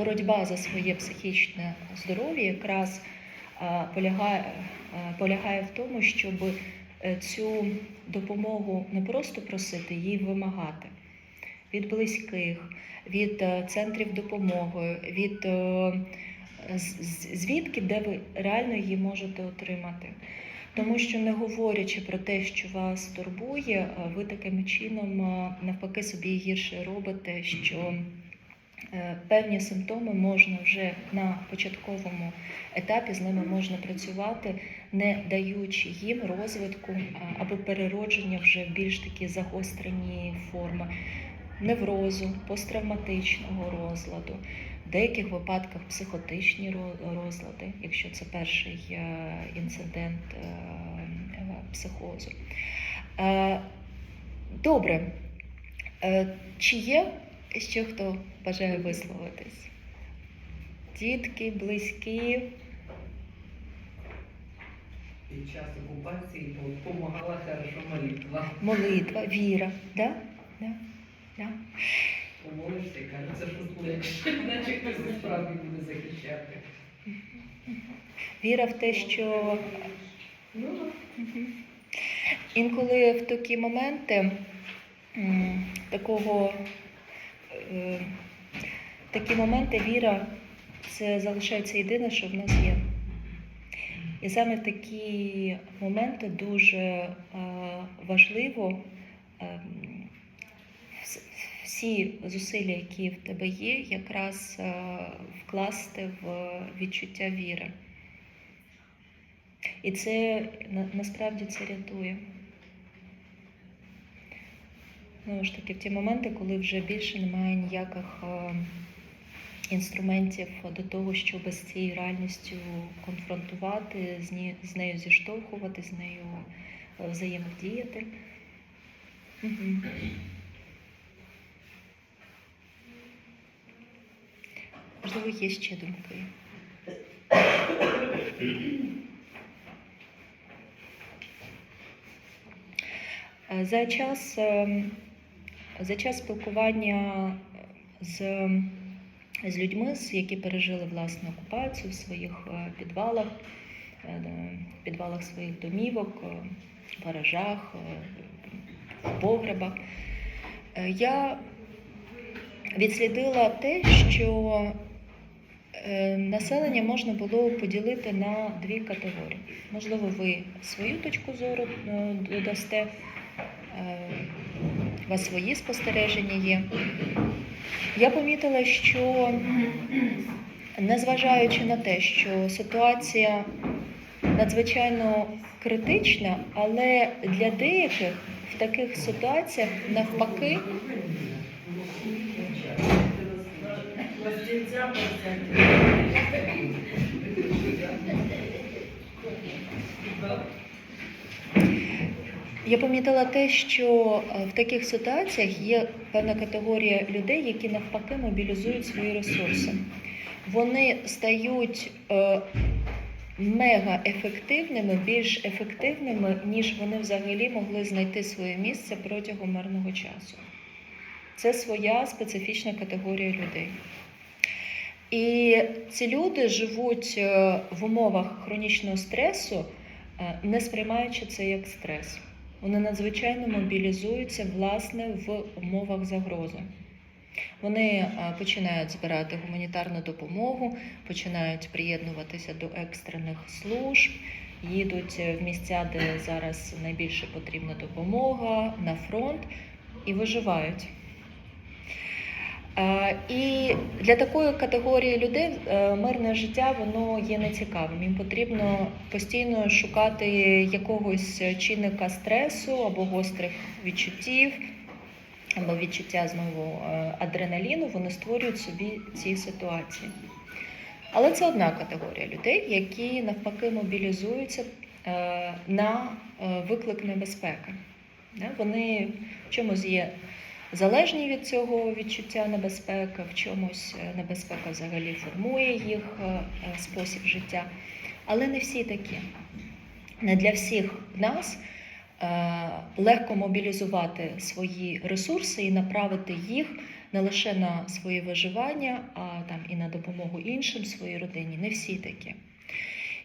боротьба за своє психічне здоров'я якраз полягає, полягає в тому, щоб е, цю допомогу не просто просити, її вимагати від близьких, від е, центрів допомоги, від е, звідки, де ви реально її можете отримати. Тому що не говорячи про те, що вас турбує, ви таким чином навпаки собі гірше робите, що певні симптоми можна вже на початковому етапі з ними можна працювати, не даючи їм розвитку е, або переродження вже в більш такі загострені форми неврозу, посттравматичного розладу, в деяких випадках психотичні розлади, якщо це перший е, інцидент е, е, психозу. Е, Добре. Е, Чи є ще хто бажає висловитись? Дітки, близькі. Під час окупації допомагала хорошо молитва. Молитва, віра, да? Да? Да? Помолишся, кажеться, що легше, наче хтось справді буде захищати. Віра в те, що інколи в такі моменти такого такі моменти віра це залишається єдине, що в нас є. І саме в такі моменти дуже е, важливо е, всі зусилля, які в тебе є, якраз е, вкласти в відчуття віри. І це насправді це рятує. Знову ж таки, в ті моменти, коли вже більше немає ніяких е, інструментів до того, щоб з цією реальністю конфронтувати, з, нею зіштовхувати, з нею е, взаємодіяти. Можливо, є ще думки. Е, За час, ем, за час спілкування з, з людьми, які пережили власну окупацію в своїх е, підвалах, е, де- підвалах своїх домівок, е, в гаражах, е, в погребах, е, я відслідила те, що е, населення можна було поділити на дві категорії. Можливо, ви свою точку зору е, додасте, е, вас свої спостереження є. Я помітила, що незважаючи на те, що ситуація надзвичайно критична, але для деяких в таких ситуаціях навпаки Я помітила те, що е, в таких ситуаціях є певна категорія людей, які навпаки мобілізують свої ресурси. Вони стають е, мега ефективними, більш ефективними, ніж вони взагалі могли знайти своє місце протягом мирного часу. Це своя специфічна категорія людей. І ці люди живуть е, в умовах хронічного стресу, не сприймаючи це як стрес. Вони надзвичайно мобілізуються власне в умовах загрози. Вони е, починають збирати гуманітарну допомогу, починають приєднуватися до екстрених служб, їдуть е, в місця, де зараз найбільше потрібна допомога, на фронт і виживають. Е, І для такої категорії людей е, мирне життя воно є нецікавим. Їм потрібно постійно шукати якогось чинника стресу або гострих відчуттів, або відчуття знову е, адреналіну. Вони створюють собі ці ситуації. Але це одна категорія людей, які навпаки мобілізуються на виклик небезпеки. Вони в чомусь є залежні від цього відчуття небезпеки, в чомусь е, небезпека взагалі формує їх е, е, спосіб життя. Але не всі такі. Не для всіх нас легко мобілізувати свої ресурси і направити їх не лише на своє виживання, а там і на допомогу іншим своїй родині. Не всі такі.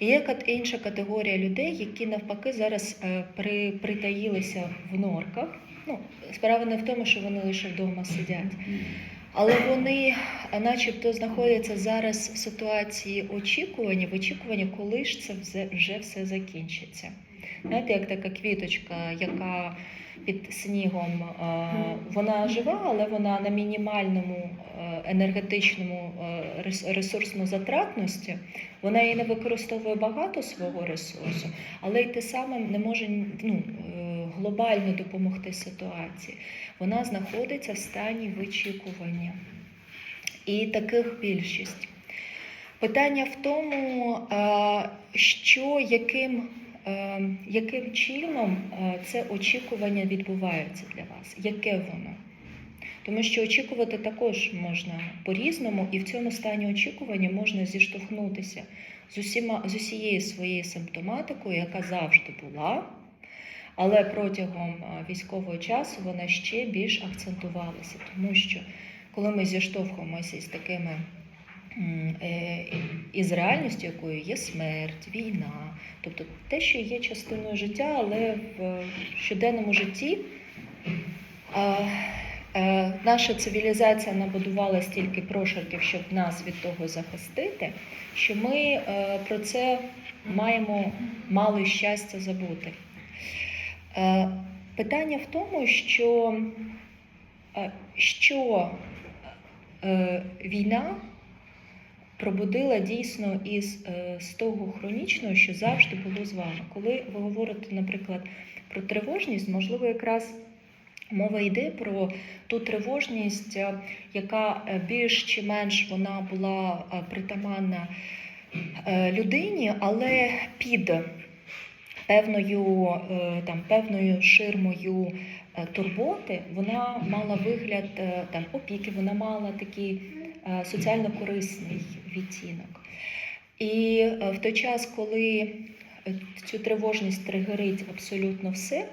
Є інша категорія людей, які навпаки зараз притаїлися в норках. Ну, справа не в тому, що вони лише вдома сидять, але вони, е, начебто, знаходяться зараз в ситуації очікування, в очікуванні, коли ж це вже, все закінчиться. Знаєте, як така квіточка, яка під снігом, е, вона жива, але вона на мінімальному е, енергетичному ресурсному затратності. Вона і не використовує багато свого ресурсу, але й те саме не може ну, глобально допомогти ситуації. Вона знаходиться в стані вичікування. І таких більшість. Питання в тому, що яким, яким чином це очікування відбувається для вас, яке воно? Тому що очікувати також можна по-різному, і в цьому стані очікування можна зіштовхнутися з, усіма, з усією своєю симптоматикою, яка завжди була, але протягом е, військового часу вона ще більш акцентувалася, тому що коли ми зіштовхуємося з такими е, із реальністю, якою є смерть, війна, тобто те, що є частиною життя, але в е, житті. Е, наша цивілізація набудувала стільки прошарків, щоб нас від того захистити, що ми про це маємо мало щастя забути. Е, питання в тому, що, е, що е, війна пробудила дійсно із, з того хронічного, що завжди було з вами. Коли ви говорите, наприклад, про тривожність, можливо, якраз мова йде про ту тривожність, яка більш чи менш вона була притаманна людині, але під певною, е, там, певною ширмою е, турботи вона мала вигляд е, там, опіки, вона мала такий соціально корисний відтінок. І в той час, коли цю тривожність тригерить абсолютно все,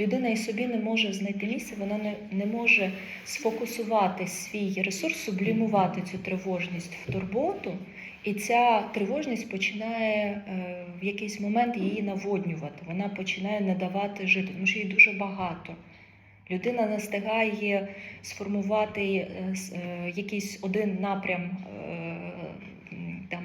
людина і собі не може знайти місце, вона не, не може сфокусувати свій ресурс, сублімувати цю тривожність в турботу, і ця тривожність починає е, в якийсь момент її наводнювати. Вона починає не давати жити, тому що її дуже багато. Людина не встигає сформувати е, е, якийсь один напрям там,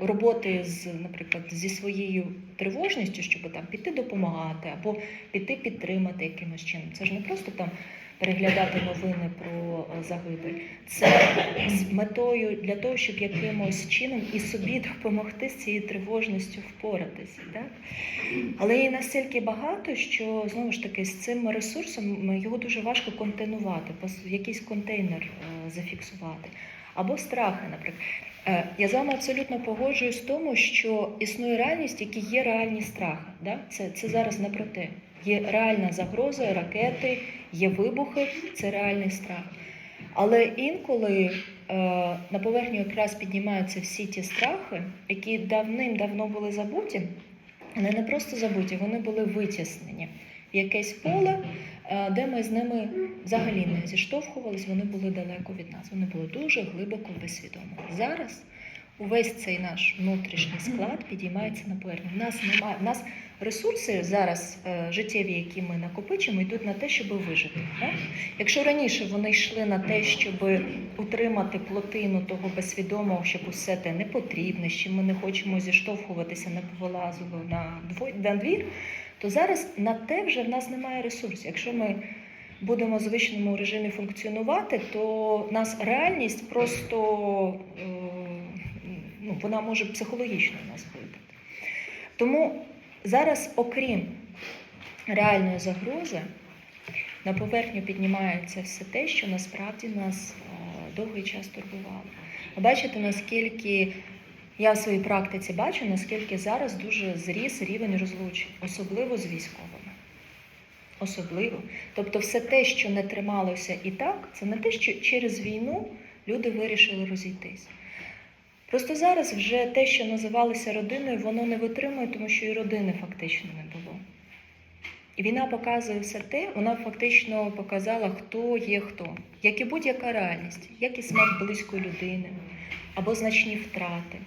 роботи з, наприклад, зі своєю тривожністю, щоб там піти допомагати або піти підтримати якимось чином. Це ж не просто там переглядати новини про е, загибель. Це з метою для того, щоб якимось чином і собі допомогти з цією тривожністю впоратися. Так? Але її настільки багато, що знову ж таки з цим ресурсом його дуже важко контейнувати, в якийсь контейнер е, зафіксувати. Або страхи, наприклад. Е, Я з вами абсолютно погоджуюсь в тому, що існує реальність, які є реальні страхи. Да? Це, це зараз не про те. Є реальна загроза, ракети, є вибухи, це реальний страх. Але інколи е, на поверхню якраз піднімаються всі ті страхи, які давним-давно були забуті, вони не просто забуті, вони були витіснені в якесь поле, е, де ми з ними взагалі не зіштовхувались, вони були далеко від нас, вони були дуже глибоко безсвідомо. Зараз увесь цей наш внутрішній склад підіймається на поверхню. В нас немає, в нас ресурси зараз е, життєві, які ми накопичимо, йдуть на те, щоб вижити. Так? Якщо раніше вони йшли на те, щоб утримати плотину того безсвідомого, щоб усе те не потрібне, чим ми не хочемо зіштовхуватися, не повилазило на на двір, то зараз на те вже в нас немає ресурсів. Якщо ми будемо в звичному режимі функціонувати, то нас реальність просто е, ну, вона може психологічно нас вибити. Тому зараз, окрім реальної загрози, на поверхню піднімається все те, що насправді нас е, довгий час турбувало. Ви бачите, наскільки я в своїй практиці бачу, наскільки зараз дуже зріс рівень розлучень, особливо з військовими. Особливо. Тобто, все те, що не трималося і так, це не те, що через війну люди вирішили розійтись. Просто зараз вже те, що називалося родиною, воно не витримує, тому що і родини фактично не було. І війна показує все те, вона фактично показала, хто є хто, як і будь-яка реальність, як і смерть близької людини або значні втрати.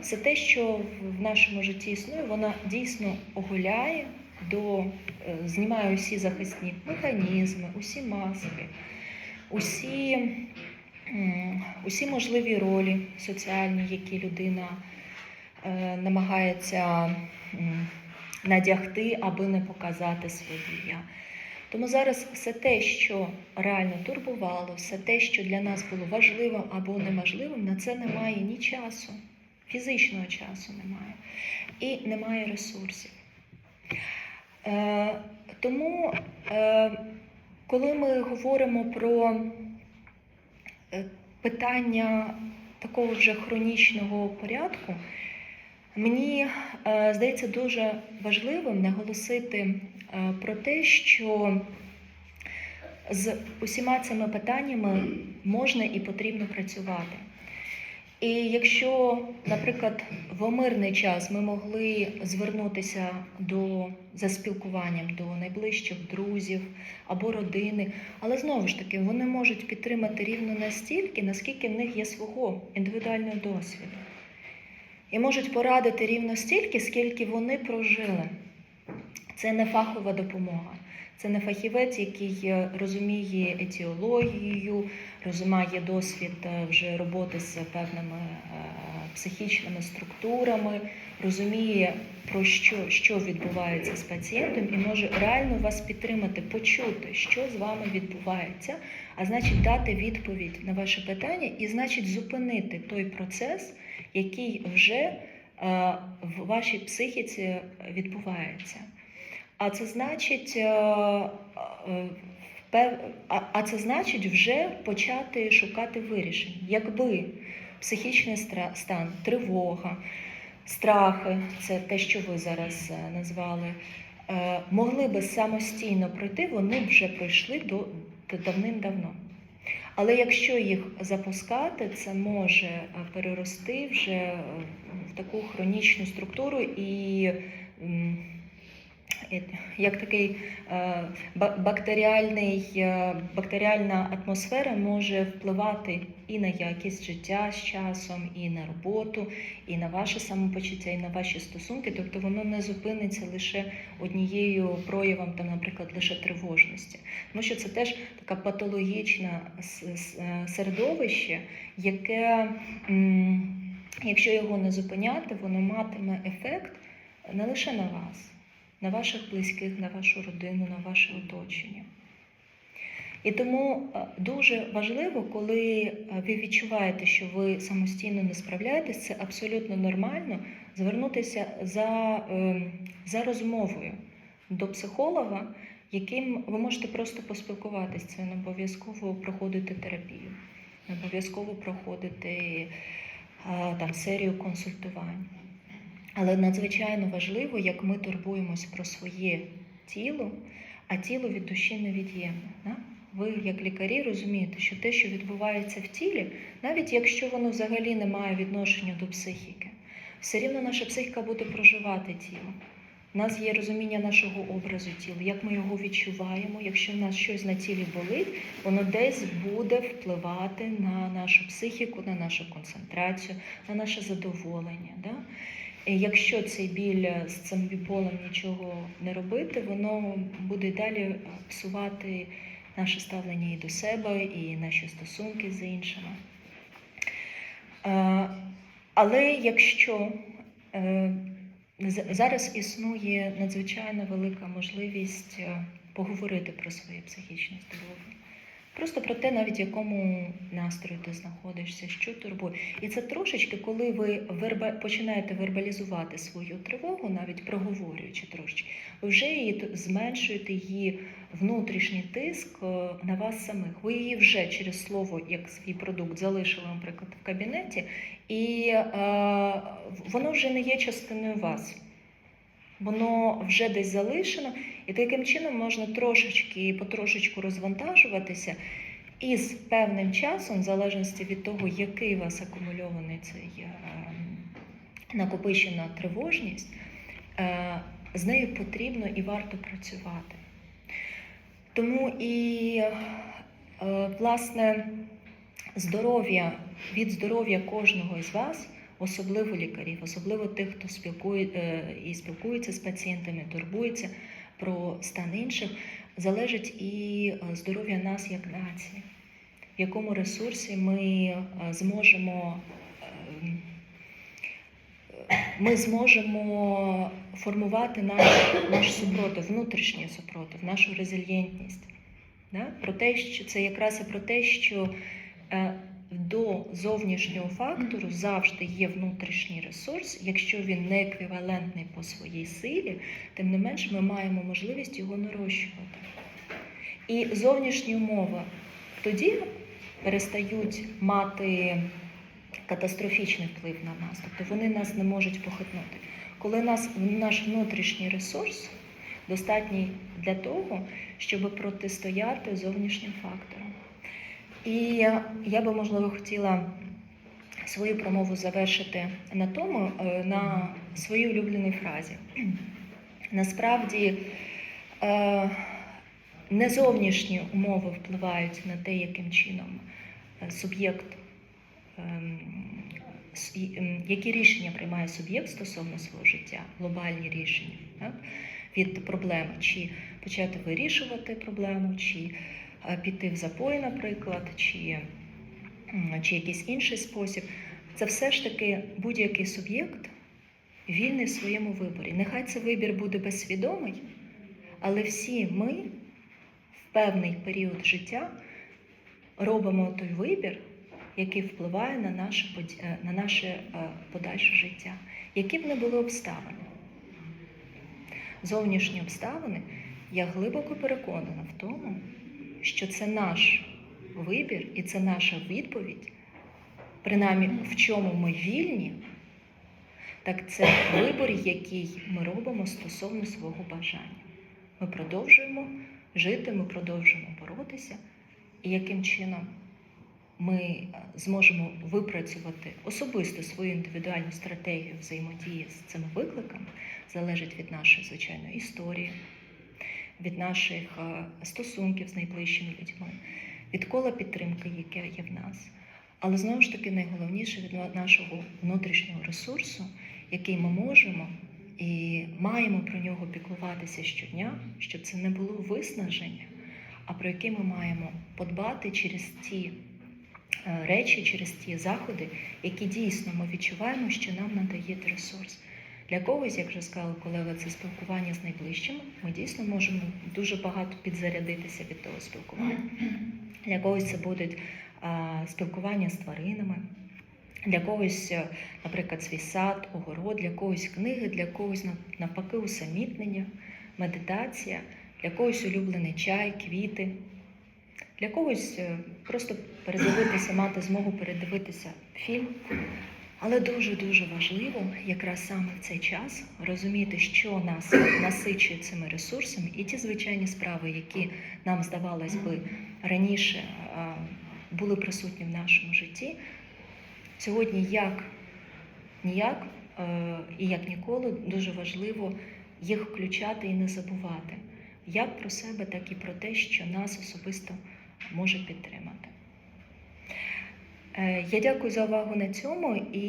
Все те, що в нашому житті існує, вона дійсно оголяє до е, знімає усі захисні механізми, усі маски, усі, усі можливі ролі соціальні, які людина е, намагається надягти, аби не показати своє я. Тому зараз все те, що реально турбувало, все те, що для нас було важливим або неможливим, на це немає ні часу, фізичного часу немає, і немає ресурсів. Е, тому, е, коли ми говоримо про питання такого вже хронічного порядку, мені е, здається дуже важливим наголосити е, про те, що з усіма цими питаннями можна і потрібно працювати. І якщо, наприклад, в мирний час ми могли звернутися до за спілкуванням до найближчих друзів або родини, але знову ж таки вони можуть підтримати рівно настільки, наскільки в них є свого індивідуального досвіду, і можуть порадити рівно стільки, скільки вони прожили. Це не фахова допомога. Це не фахівець, який е, розуміє етіологію, розуміє досвід е, вже роботи з певними е, психічними структурами, розуміє про що, що відбувається з пацієнтом, і може реально вас підтримати, почути, що з вами відбувається, а значить дати відповідь на ваше питання, і значить зупинити той процес, який вже в вашій психіці відбувається. А це значить, е, е, пев- а- це значить вже почати шукати вирішень. Якби психічний стан, тривога, страхи це те, що ви зараз е, назвали, е, могли би самостійно пройти, вони вже пройшли до давним-давно. Але якщо їх запускати, це може е, перерости вже е, в таку хронічну структуру і як такий е, бактеріальний, е, бактеріальна атмосфера може впливати і на якість життя з часом, і на роботу, і на ваше самопочуття, і на ваші стосунки. Тобто воно не зупиниться лише однією проявом, там, наприклад, лише тривожності. Тому що це теж така патологічна с- с- е, середовище, яке, якщо його не зупиняти, воно матиме ефект не лише на вас на ваших близьких, на вашу родину, на ваше оточення. І тому е, дуже важливо, коли е, ви відчуваєте, що ви самостійно не справляєтесь, це абсолютно нормально звернутися за, е, за розмовою до психолога, яким ви можете просто поспілкуватися. Це не обов'язково проходити терапію, не обов'язково проходити там серію консультувань. Але надзвичайно важливо, як ми турбуємось про своє тіло, а тіло від душі невід'ємне. Да? Ви, як лікарі, розумієте, що те, що відбувається в тілі, навіть якщо воно взагалі не має відношення до психіки, все рівно наша психіка буде проживати тіло. У нас є розуміння нашого образу тіла, як ми його відчуваємо. Якщо в нас щось на тілі болить, воно десь буде впливати на нашу психіку, на нашу концентрацію, на наше задоволення. Да? Якщо цей біль з цим біполем нічого не робити, воно буде далі псувати наше ставлення і до себе, і наші стосунки з іншими. Е, Але якщо е, зараз існує надзвичайно велика можливість е, поговорити про своє психічне здоров'я. Просто про те, навіть в якому настрої ти знаходишся, що турбує. І це трошечки, коли ви верба... починаєте вербалізувати свою тривогу, навіть проговорюючи трошечки, ви вже її зменшуєте її внутрішній тиск е, на вас самих. Ви її вже через слово, як свій продукт, залишили, наприклад, в кабінеті, і е, воно вже не є частиною вас. Воно вже десь залишено, і таким чином можна трошечки потрошечку розвантажуватися, і з певним часом, в залежності від того, який у вас акумульований цей е, накопичена тривожність, е, з нею потрібно і варто працювати. Тому і, е, власне, здоров'я від здоров'я кожного із вас, особливо лікарів, особливо тих, хто спілкує е, і спілкується з пацієнтами, турбується про стан інших, залежить і е, здоров'я нас як нації, в якому ресурсі ми е, зможемо. ем, Ми зможемо формувати наш, наш супротив, внутрішній супротив, нашу резильєнтність. Да? Про те, що це якраз і про те, що до зовнішнього фактору завжди є внутрішній ресурс. Якщо він не еквівалентний по своїй силі, тим не менш ми маємо можливість його нарощувати. І зовнішні умови тоді перестають мати катастрофічний вплив на нас, тобто вони нас не можуть похитнути. Коли нас, наш внутрішній ресурс достатній для того, щоб протистояти зовнішнім факторам. І я би, можливо, хотіла свою промову завершити на тому, е, на своїй улюбленій фразі. Насправді е, не зовнішні умови впливають на те, яким чином е, суб'єкт, ем, ем, які рішення приймає суб'єкт стосовно свого життя, глобальні рішення так? від проблеми, чи почати вирішувати проблему, чи піти в запої, наприклад, чи, чи якийсь інший спосіб. Це все ж таки будь-який суб'єкт вільний в своєму виборі. Нехай це вибір буде безсвідомий, але всі ми в певний період життя робимо той вибір, який впливає на наше, е, на наше е, подальше життя, які б не були обставини. Зовнішні обставини, я глибоко переконана в тому, що це наш вибір і це наша відповідь, принаймні в чому ми вільні, так це вибір, який ми робимо стосовно свого бажання. Ми продовжуємо жити, ми продовжуємо боротися, і яким чином ми е, зможемо випрацювати особисто свою індивідуальну стратегію взаємодії з цими викликами, залежить від нашої звичайної історії, від наших е, стосунків з найближчими людьми, від кола підтримки, яке є в нас. Але знову ж таки найголовніше від нашого внутрішнього ресурсу, який ми можемо і маємо про нього піклуватися щодня, щоб це не було виснаження, а про яке ми маємо подбати через ті е, речі, через ті заходи, які дійсно ми відчуваємо, що нам надає ресурс. Для когось, як вже сказала колега, це спілкування з найближчими. Ми дійсно можемо дуже багато підзарядитися від того спілкування. Для когось це будуть а, спілкування з тваринами, для когось, е, наприклад, свій сад, огород, для когось книги, для когось нав- навпаки усамітнення, медитація, для когось улюблений чай, квіти, для когось е, просто передивитися, мати змогу передивитися фільм. Але дуже-дуже важливо якраз саме в цей час розуміти, що нас насичує цими ресурсами, і ті звичайні справи, які нам здавалось би раніше були присутні в нашому житті, сьогодні як ніяк е, і як ніколи дуже важливо їх включати і не забувати як про себе, так і про те, що нас особисто може підтримати. Е, Я дякую за увагу на цьому і.